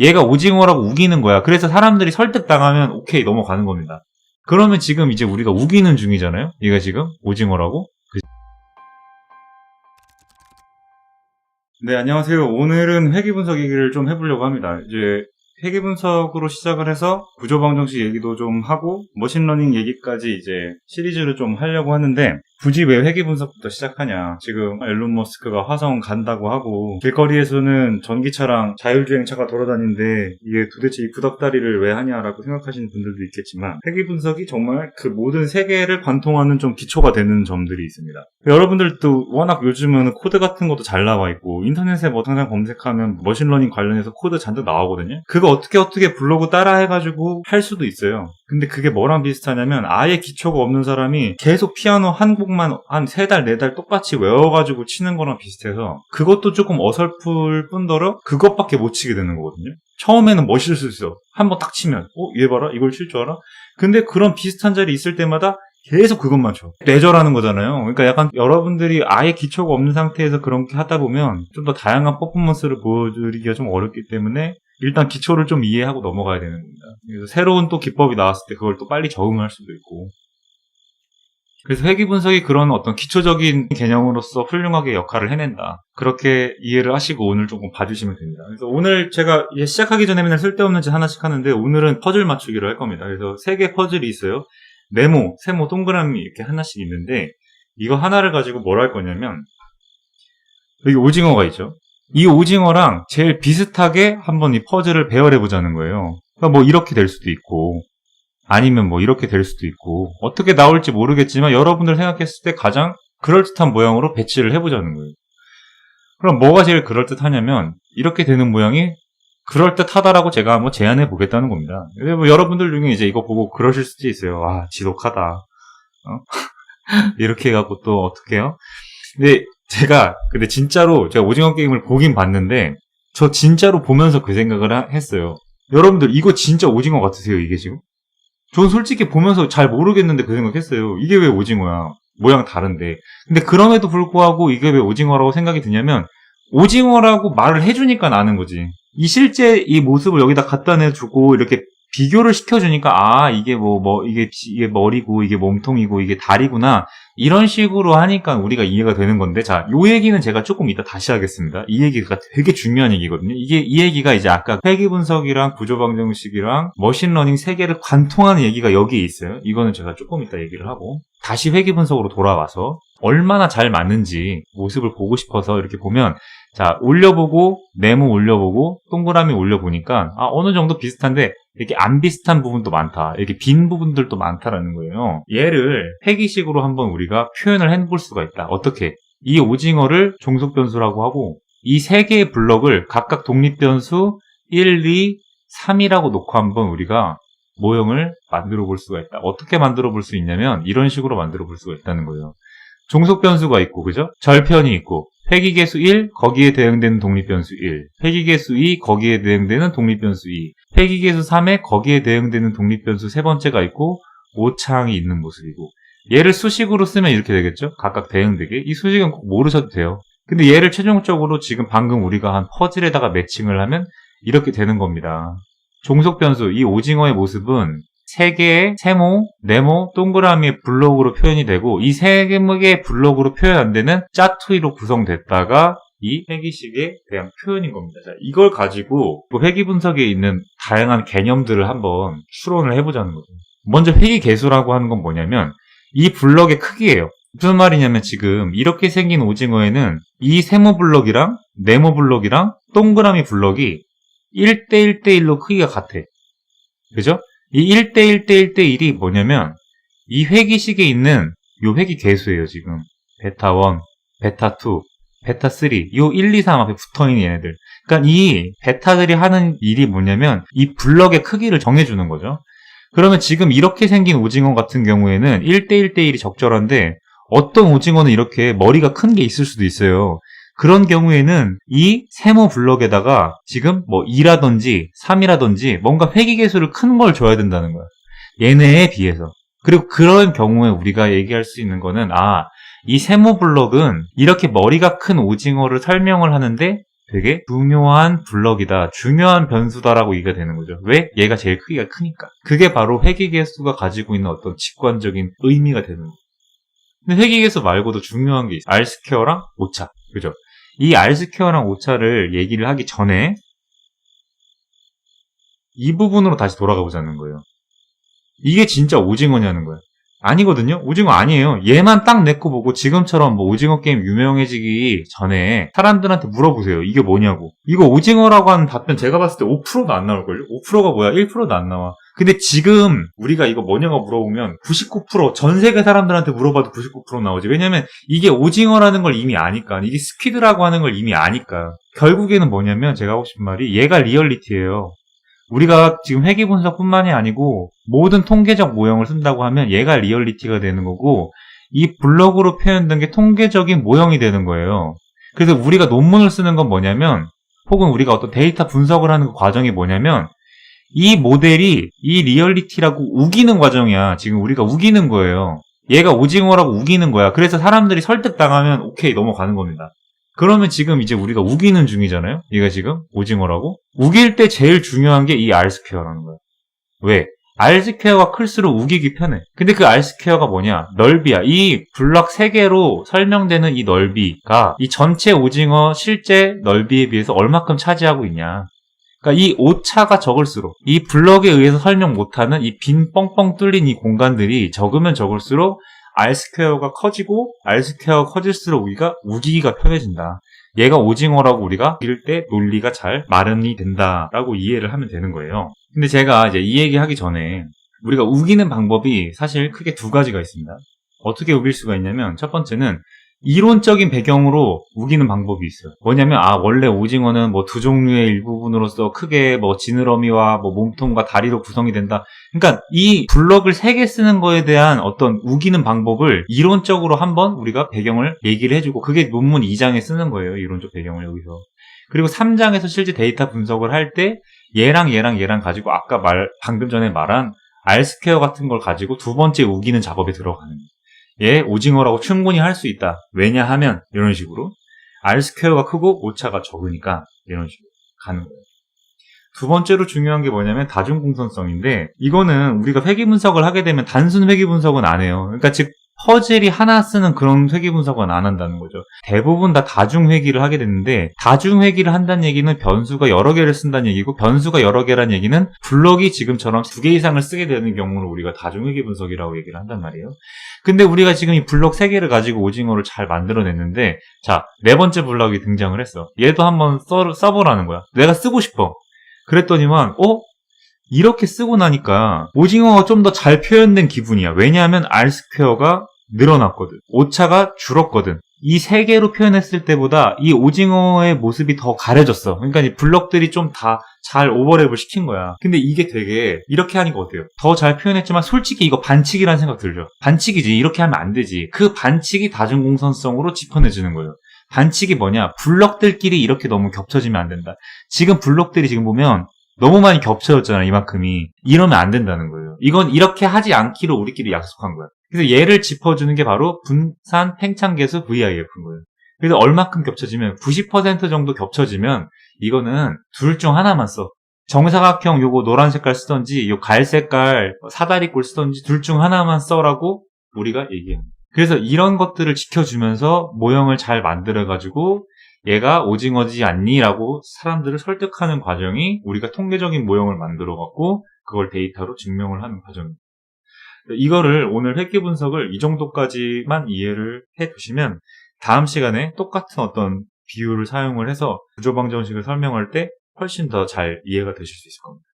얘가 오징어라고 우기는 거야. 그래서 사람들이 설득당하면 오케이 넘어가는 겁니다. 그러면 지금 이제 우리가 우기는 중이잖아요. 얘가 지금 오징어라고. 그- 네, 안녕하세요. 오늘은 회귀 분석 얘기를 좀 해보려고 합니다. 이제 회귀 분석으로 시작을 해서 구조 방정식 얘기도 좀 하고 머신러닝 얘기까지 이제 시리즈를 좀 하려고 하는데 굳이 왜 회귀 분석부터 시작하냐? 지금 앨런 머스크가 화성 간다고 하고 길거리에서는 전기차랑 자율주행차가 돌아다니는데 이게 도대체 이 구닥다리를 왜 하냐라고 생각하시는 분들도 있겠지만 회귀 분석이 정말 그 모든 세계를 관통하는 좀 기초가 되는 점들이 있습니다. 여러분들도 워낙 요즘은 코드 같은 것도 잘 나와 있고 인터넷에 뭐 항상 검색하면 머신러닝 관련해서 코드 잔뜩 나오거든요. 그거 어떻게 어떻게 블로그 따라 해가지고 할 수도 있어요. 근데 그게 뭐랑 비슷하냐면 아예 기초가 없는 사람이 계속 피아노 한 곡만 한 세 달, 네 달 똑같이 외워가지고 치는 거랑 비슷해서 그것도 조금 어설플 뿐더러 그것밖에 못 치게 되는 거거든요. 처음에는 멋있을 수 있어. 한번 딱 치면, 어, 얘 봐라? 이걸 칠 줄 알아? 근데 그런 비슷한 자리 있을 때마다 계속 그것만 쳐. 뇌절하는 거잖아요. 그러니까 약간 여러분들이 아예 기초가 없는 상태에서 그렇게 하다 보면 좀 더 다양한 퍼포먼스를 보여드리기가 좀 어렵기 때문에 일단 기초를 좀 이해하고 넘어가야 되는 겁니다. 그래서 새로운 또 기법이 나왔을 때 그걸 또 빨리 적응할 수도 있고. 그래서 회귀 분석이 그런 어떤 기초적인 개념으로서 훌륭하게 역할을 해낸다. 그렇게 이해를 하시고 오늘 조금 봐주시면 됩니다. 그래서 오늘 제가 시작하기 전에 맨날 쓸데없는 짓 하나씩 하는데 오늘은 퍼즐 맞추기로 할 겁니다. 그래서 세 개 퍼즐이 있어요. 네모, 세모, 동그라미 이렇게 하나씩 있는데 이거 하나를 가지고 뭘 할 거냐면 여기 오징어가 있죠. 이 오징어랑 제일 비슷하게 한번 이 퍼즐을 배열해 보자는 거예요. 그러니까 뭐 이렇게 될 수도 있고 아니면 뭐 이렇게 될 수도 있고 어떻게 나올지 모르겠지만 여러분들 생각했을 때 가장 그럴듯한 모양으로 배치를 해보자는 거예요. 그럼 뭐가 제일 그럴듯하냐면 이렇게 되는 모양이 그럴듯하다라고 제가 한번 제안해 보겠다는 겁니다. 뭐 여러분들 중에 이제 이거 보고 그러실 수도 있어요. 아 지독하다. 어? 이렇게 해갖고 또 어떻게 해요? 근데 제가 근데 진짜로 제가 오징어 게임을 보긴 봤는데 저 진짜로 보면서 그 생각을 하- 했어요. 여러분들 이거 진짜 오징어 같으세요? 이게 지금? 전 솔직히 보면서 잘 모르겠는데 그 생각했어요. 이게 왜 오징어야? 모양 다른데. 근데 그럼에도 불구하고 이게 왜 오징어라고 생각이 드냐면 오징어라고 말을 해주니까 나는 거지. 이 실제 이 모습을 여기다 갖다 내주고 이렇게 비교를 시켜주니까 아 이게 뭐뭐 이게 지- 이게 머리고 이게 몸통이고 이게 다리구나 이런 식으로 하니까 우리가 이해가 되는 건데 자 요 얘기는 제가 조금 이따 다시 하겠습니다. 이 얘기가 되게 중요한 얘기거든요. 이게 이 얘기가 이제 아까 회귀 분석이랑 구조 방정식이랑 머신러닝 세 개를 관통하는 얘기가 여기에 있어요. 이거는 제가 조금 이따 얘기를 하고 다시 회귀 분석으로 돌아와서 얼마나 잘 맞는지 모습을 보고 싶어서 이렇게 보면 자 올려보고 네모 올려보고 동그라미 올려보니까 아 어느 정도 비슷한데 이렇게 안 비슷한 부분도 많다. 이렇게 빈 부분들도 많다라는 거예요. 얘를 회기식으로 한번 우리가 표현을 해볼 수가 있다. 어떻게? 이 오징어를 종속 변수라고 하고 이 세 개의 블럭을 각각 독립 변수 1, 2, 3이라고 놓고 한번 우리가 모형을 만들어 볼 수가 있다. 어떻게 만들어 볼 수 있냐면 이런 식으로 만들어 볼 수가 있다는 거예요. 종속 변수가 있고 그죠? 절편이 있고 회기계수 1 거기에 대응되는 독립 변수 1 회기계수 2 거기에 대응되는 독립 변수 2 회기계수 3에 거기에 대응되는 독립 변수 세 번째가 있고 오차항이 있는 모습이고. 얘를 수식으로 쓰면 이렇게 되겠죠? 각각 대응되게. 이 수식은 꼭 모르셔도 돼요. 근데 얘를 최종적으로 지금 방금 우리가 한 퍼즐에다가 매칭을 하면 이렇게 되는 겁니다. 종속 변수 이 오징어의 모습은 세 개의 세모, 네모, 동그라미의 블록으로 표현이 되고 이 세 개의 블록으로 표현 안 되는 짜투리로 구성됐다가 이 회기식에 대한 표현인 겁니다. 자, 이걸 가지고 그 회기 분석에 있는 다양한 개념들을 한번 추론을 해보자는 거죠. 먼저 회기 개수라고 하는 건 뭐냐면 이 블럭의 크기예요. 무슨 말이냐면 지금 이렇게 생긴 오징어에는 이 세모 블럭이랑 네모 블럭이랑 동그라미 블럭이 1대1대1로 크기가 같아. 그죠? 이 1대1대1대1이 뭐냐면 이 회기식에 있는 요 회기 개수예요, 지금. 베타 1, 베타 2, 베타 3. 요 1, 2, 3 앞에 붙어 있는 얘네들. 그러니까 이 베타들이 하는 일이 뭐냐면 이 블럭의 크기를 정해 주는 거죠. 그러면 지금 이렇게 생긴 오징어 같은 경우에는 1대1대1이 적절한데 어떤 오징어는 이렇게 머리가 큰 게 있을 수도 있어요. 그런 경우에는 이 세모 블럭에다가 지금 뭐 2라든지 3이라든지 뭔가 회기 개수를 큰 걸 줘야 된다는 거야. 얘네에 비해서. 그리고 그런 경우에 우리가 얘기할 수 있는 거는 아, 이 세모 블럭은 이렇게 머리가 큰 오징어를 설명을 하는데 되게 중요한 블럭이다, 중요한 변수다라고 이해가 되는 거죠. 왜? 얘가 제일 크기가 크니까. 그게 바로 회귀계수가 가지고 있는 어떤 직관적인 의미가 되는 거예요. 근데 회귀계수 말고도 중요한 게 있어요. R스퀘어랑 오차. 그죠? 이 R스퀘어랑 오차를 얘기를 하기 전에 이 부분으로 다시 돌아가 보자는 거예요. 이게 진짜 오징어냐는 거예요. 아니거든요? 오징어 아니에요. 얘만 딱 내거 보고 지금처럼 뭐 오징어 게임 유명해지기 전에 사람들한테 물어보세요. 이게 뭐냐고. 이거 오징어라고 하는 답변 제가 봤을 때 5%도 안 나올걸요? 5%가 뭐야? 1%도 안 나와. 근데 지금 우리가 이거 뭐냐고 물어보면 99%전 세계 사람들한테 물어봐도 99% 나오지. 왜냐면 이게 오징어라는 걸 이미 아니까. 이게 스퀴드라고 하는 걸 이미 아니까. 결국에는 뭐냐면 제가 하고 싶은 말이 얘가 리얼리티예요. 우리가 지금 회귀 분석뿐만이 아니고 모든 통계적 모형을 쓴다고 하면 얘가 리얼리티가 되는 거고 이 블럭으로 표현된 게 통계적인 모형이 되는 거예요. 그래서 우리가 논문을 쓰는 건 뭐냐면 혹은 우리가 어떤 데이터 분석을 하는 그 과정이 뭐냐면 이 모델이 이 리얼리티라고 우기는 과정이야. 지금 우리가 우기는 거예요. 얘가 오징어라고 우기는 거야. 그래서 사람들이 설득당하면 오케이 넘어가는 겁니다. 그러면 지금 이제 우리가 우기는 중이잖아요? 얘가 지금 오징어라고? 우길 때 제일 중요한 게 이 R스퀘어라는 거야. 왜? R스퀘어가 클수록 우기기 편해. 근데 그 R스퀘어가 뭐냐? 넓이야. 이 블럭 3개로 설명되는 이 넓이가 이 전체 오징어 실제 넓이에 비해서 얼마큼 차지하고 있냐. 그러니까 이 오차가 적을수록 이 블럭에 의해서 설명 못하는 이 빈 뻥뻥 뚫린 이 공간들이 적으면 적을수록 R스퀘어가 커지고 R스퀘어가 커질수록 우리가 우기기가 편해진다. 얘가 오징어라고 우리가 이럴 때 논리가 잘 마련이 된다라고 이해를 하면 되는 거예요. 근데 제가 이제 이 얘기 하기 전에 우리가 우기는 방법이 사실 크게 두 가지가 있습니다. 어떻게 우길 수가 있냐면 첫 번째는 이론적인 배경으로 우기는 방법이 있어요. 뭐냐면 아 원래 오징어는 뭐 두 종류의 일부분으로서 크게 뭐 지느러미와 뭐 몸통과 다리로 구성이 된다. 그러니까 이 블럭을 세 개 쓰는 거에 대한 어떤 우기는 방법을 이론적으로 한번 우리가 배경을 얘기를 해주고 그게 논문 2장에 쓰는 거예요. 이론적 배경을 여기서. 그리고 3장에서 실제 데이터 분석을 할 때 얘랑 얘랑 얘랑 가지고 아까 말 방금 전에 말한 R스퀘어 같은 걸 가지고 두 번째 우기는 작업에 들어가는 거예요. 얘 오징어라고 충분히 할 수 있다. 왜냐하면 이런 식으로 R스퀘어가 크고 오차가 적으니까 이런 식으로 가는 거예요. 두 번째로 중요한 게 뭐냐면 다중공선성인데 이거는 우리가 회귀 분석을 하게 되면 단순 회귀 분석은 안 해요. 그러니까 즉 퍼즐이 하나 쓰는 그런 회귀 분석은 안 한다는 거죠. 대부분 다 다중 회귀를 하게 되는데 다중 회귀를 한다는 얘기는 변수가 여러 개를 쓴다는 얘기고 변수가 여러 개라는 얘기는 블럭이 지금처럼 두 개 이상을 쓰게 되는 경우를 우리가 다중 회귀 분석이라고 얘기를 한단 말이에요. 근데 우리가 지금 이 블럭 세 개를 가지고 오징어를 잘 만들어냈는데 자 네 번째 블럭이 등장을 했어. 얘도 한번 써, 써보라는 거야. 내가 쓰고 싶어. 그랬더니만 어? 이렇게 쓰고 나니까 오징어가 좀 더 잘 표현된 기분이야. 왜냐하면 R스퀘어가 늘어났거든. 오차가 줄었거든. 이 세 개로 표현했을 때보다 이 오징어의 모습이 더 가려졌어. 그러니까 이 블럭들이 좀 다 잘 오버랩을 시킨 거야. 근데 이게 되게 이렇게 하니까 어때요? 더 잘 표현했지만 솔직히 이거 반칙이라는 생각 들죠. 반칙이지. 이렇게 하면 안 되지. 그 반칙이 다중공선성으로 짚어내주는 거예요. 반칙이 뭐냐? 블럭들끼리 이렇게 너무 겹쳐지면 안 된다. 지금 블럭들이 지금 보면 너무 많이 겹쳐졌잖아, 이만큼이. 이러면 안 된다는 거예요. 이건 이렇게 하지 않기로 우리끼리 약속한 거야. 그래서 얘를 짚어주는 게 바로 분산 팽창계수 VIF인 거예요. 그래서 얼마큼 겹쳐지면 90% 정도 겹쳐지면 이거는 둘 중 하나만 써. 정사각형 요거 노란 색깔 쓰던지 요 갈 색깔 사다리꼴 쓰던지 둘 중 하나만 써라고 우리가 얘기합니다. 그래서 이런 것들을 지켜주면서 모형을 잘 만들어 가지고 얘가 오징어지 않니라고 사람들을 설득하는 과정이 우리가 통계적인 모형을 만들어 갖고 그걸 데이터로 증명을 하는 과정입니다. 이거를 오늘 회귀 분석을 이 정도까지만 이해를 해 두시면 다음 시간에 똑같은 어떤 비율을 사용을 해서 구조방정식을 설명할 때 훨씬 더 잘 이해가 되실 수 있을 겁니다.